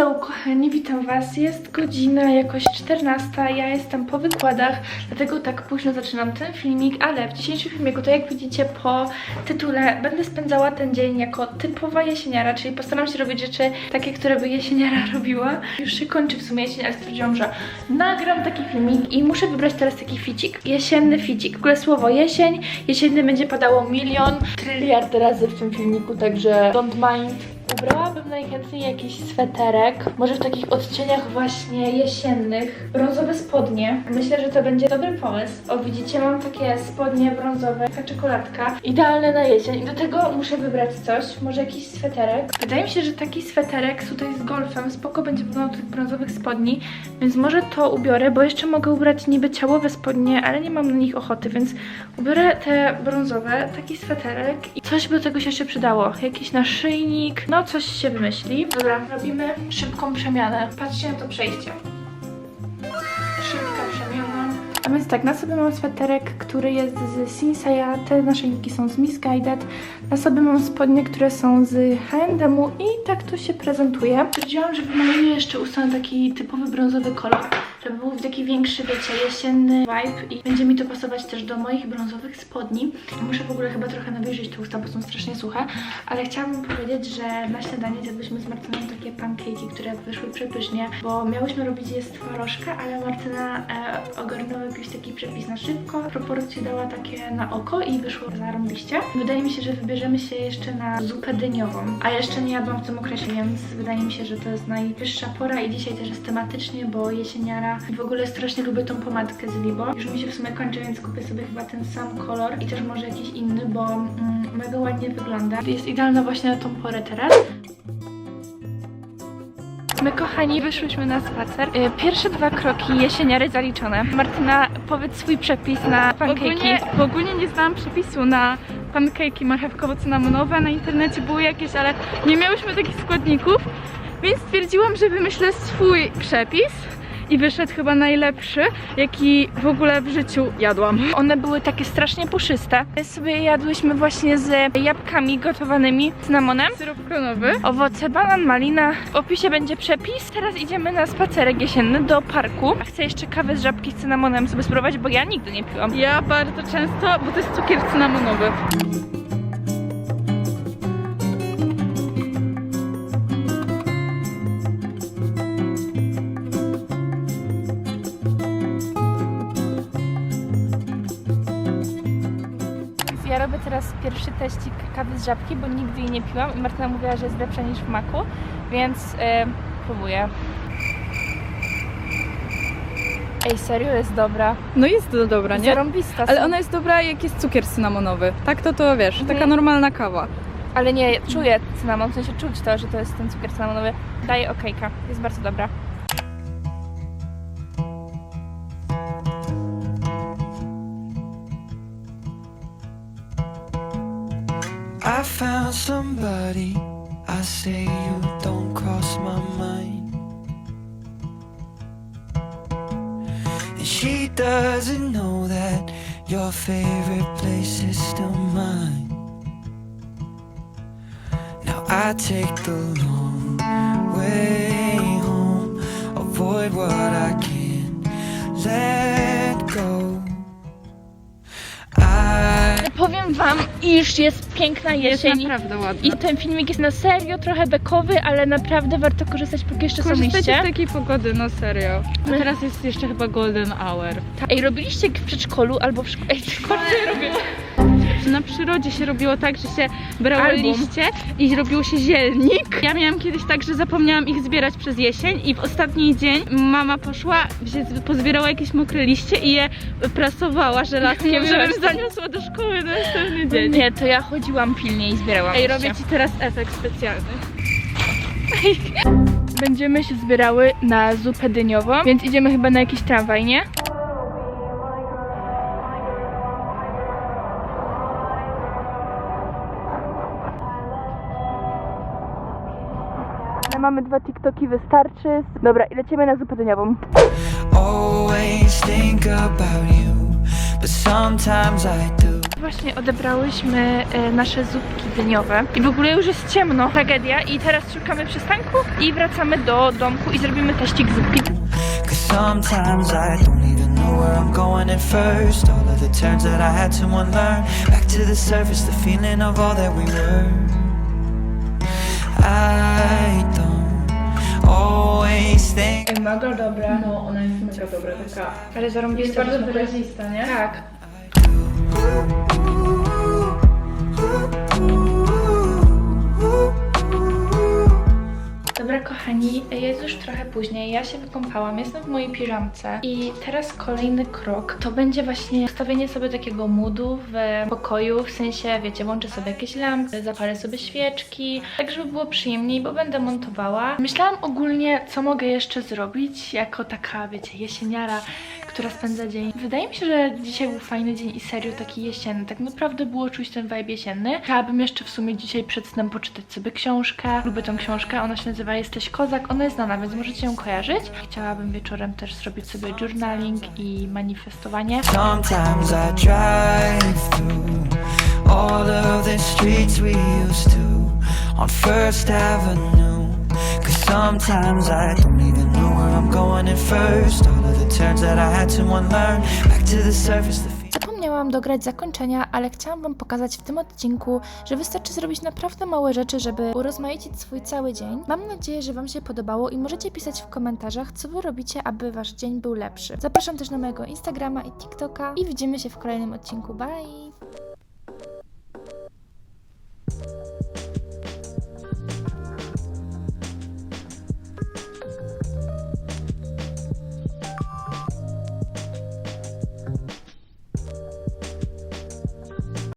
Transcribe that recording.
Hello kochani, witam was. Jest godzina jakoś 14, ja jestem po wykładach, dlatego tak późno zaczynam ten filmik, ale w dzisiejszym filmiku, to jak widzicie po tytule, będę spędzała ten dzień jako typowa jesieniara, czyli postaram się robić rzeczy takie, które by jesieniara robiła. Już się kończy w sumie jesień, ale stwierdziłam, że nagram taki filmik i muszę wybrać teraz taki ficik, jesienny ficik. W ogóle słowo jesień, jesienny będzie padało milion, tryliard razy w tym filmiku, także don't mind. Ubrałabym najchętniej jakiś sweterek, może w takich odcieniach właśnie jesiennych, brązowe spodnie. Myślę, że to będzie dobry pomysł. O, widzicie, mam takie spodnie brązowe, taka czekoladka, idealne na jesień. I do tego muszę wybrać coś, może jakiś sweterek. Wydaje mi się, że taki sweterek tutaj z golfem spoko będzie wyglądał tych brązowych spodni, więc może to ubiorę, bo jeszcze mogę ubrać niby ciałowe spodnie, ale nie mam na nich ochoty, więc ubiorę te brązowe, taki sweterek i coś by do tego się jeszcze przydało. Jakiś naszyjnik, no coś się wymyśli. Dobra, robimy szybką przemianę. Patrzcie na to przejście. Szybka przemiana. A więc tak, na sobie mam sweterek, który jest z Sinsaya, te naszyjniki są z Misguided. Na sobie mam spodnie, które są z H&M-u i tak to się prezentuje. Stwierdziłam, że wymaluję jeszcze usta na taki typowy brązowy kolor, żeby był taki większy, wiecie, jesienny vibe i będzie mi to pasować też do moich brązowych spodni. Muszę w ogóle chyba trochę nawilżyć te usta, bo są strasznie suche, ale chciałabym powiedzieć, że na śniadanie zjadłyśmy z Martyną takie pancake'i, które wyszły przepysznie, bo miałyśmy robić je z twarożka, ale Martyna e, ogarnęła jakiś taki przepis na szybko, proporcje dała takie na oko i wyszło zarąbiście. Wydaje mi się, że wybierzemy się jeszcze na zupę dyniową, a jeszcze nie jadłam w tym okresie, więc wydaje mi się, że to jest najwyższa pora i dzisiaj też jest tematycznie, bo jesieniara i w ogóle strasznie lubię tą pomadkę z Libo. Już mi się w sumie kończy, więc kupię sobie chyba ten sam kolor i też może jakiś inny, bo mm, mega ładnie wygląda. Jest idealna właśnie na tą porę teraz. My kochani wyszłyśmy na spacer. Y, Pierwsze dwa kroki jesieniary zaliczone. Martyna, powiedz swój przepis na Ogólnie, pancake'i. bo ogólnie nie znałam przepisu na pancake'i marchewkowo-cynamonowe. Na internecie były jakieś, ale nie miałyśmy takich składników, więc stwierdziłam, że wymyślę swój przepis i wyszedł chyba najlepszy, jaki w ogóle w życiu jadłam. One były takie strasznie puszyste. Sobie jadłyśmy właśnie z jabłkami gotowanymi, cynamonem. Syrop klonowy. Owoce, banan, malina. W opisie będzie przepis. Teraz idziemy na spacerek jesienny do parku. A chcę jeszcze kawę z żabki z cynamonem sobie spróbować, bo ja nigdy nie piłam. Ja bardzo często, bo to jest cukier cynamonowy. Ja robię teraz pierwszy teścik kawy z żabki, bo nigdy jej nie piłam i Martyna mówiła, że jest lepsza niż w maku, więc e, próbuję. Ej, serio jest dobra. No jest to dobra, nie? Zarąbista. Ale ona jest dobra jak jest cukier cynamonowy. Tak to to wiesz, taka Mhm. normalna kawa. Ale nie, czuję cynamon, w sensie czuć to, że to jest ten cukier cynamonowy. Daję okejka, jest bardzo dobra. I found somebody. I say you don't cross my mind. And she doesn't know that your favorite place is still mine. Now I take the long way home, avoid what I can't let Powiem wam, iż jest piękna Jest jesień. naprawdę ładna. I ten filmik jest na serio trochę bekowy, ale naprawdę warto korzystać, póki jeszcze są Korzystajcie liście. z takiej pogody, no serio. A teraz jest jeszcze chyba golden hour. Ej, robiliście w przedszkolu albo w szkole? Ej, co ja robię? Że na przyrodzie się robiło tak, że się brało Album. liście i robiło się zielnik. Ja miałam kiedyś tak, że zapomniałam ich zbierać przez jesień i w ostatni dzień mama poszła, pozbierała jakieś mokre liście i je prasowała żelazkiem, żebym zaniosła do szkoły na następny dzień. Nie, to ja chodziłam pilnie i zbierałam Ej, liście. robię ci teraz efekt specjalny. Będziemy się zbierały na zupę dyniową, więc idziemy chyba na jakiś tramwaj, nie? Ale Mamy dwa TikToki, wystarczy. Dobra, i lecimy na zupę dyniową. Właśnie odebrałyśmy e, nasze zupki dyniowe i w ogóle już jest ciemno, tragedia i teraz szukamy przystanku i wracamy do domku i zrobimy teścik zupki. Sometimes I don't even know where I'm going at first. All of the turns that I had to unlearn. Back to the surface, the feeling of all that we were. I. Mega dobra. No, ona jest mega dobra, taka... Ale zarąbiste Jest bardzo wyrazista, nie? Tak. Dobra kochani, jest już trochę później, ja się wykąpałam, jestem w mojej piżamce i teraz kolejny krok to będzie właśnie ustawienie sobie takiego moodu w pokoju, w sensie wiecie, włączę sobie jakieś lampy, zapalę sobie świeczki, tak żeby było przyjemniej, bo będę montowała. Myślałam ogólnie, co mogę jeszcze zrobić, jako taka, wiecie, jesieniara, która spędza dzień. Wydaje mi się, że dzisiaj był fajny dzień i serio taki jesienny. Tak naprawdę było czuć ten vibe jesienny. Chciałabym jeszcze w sumie dzisiaj przed snem poczytać sobie książkę. Lubię tą książkę, ona się nazywa Jesteś Kozak. Ona jest znana, więc możecie ją kojarzyć. Chciałabym wieczorem też zrobić sobie journaling i manifestowanie. Sometimes I drive through all of the streets we used to on First Avenue. Cause sometimes I don't even Zapomniałam dograć zakończenia, ale chciałam Wam pokazać w tym odcinku, że wystarczy zrobić naprawdę małe rzeczy, żeby urozmaicić swój cały dzień. Mam nadzieję, że Wam się podobało i możecie pisać w komentarzach, co Wy robicie, aby Wasz dzień był lepszy. Zapraszam też na mojego Instagrama i TikToka i widzimy się w kolejnym odcinku. Bye!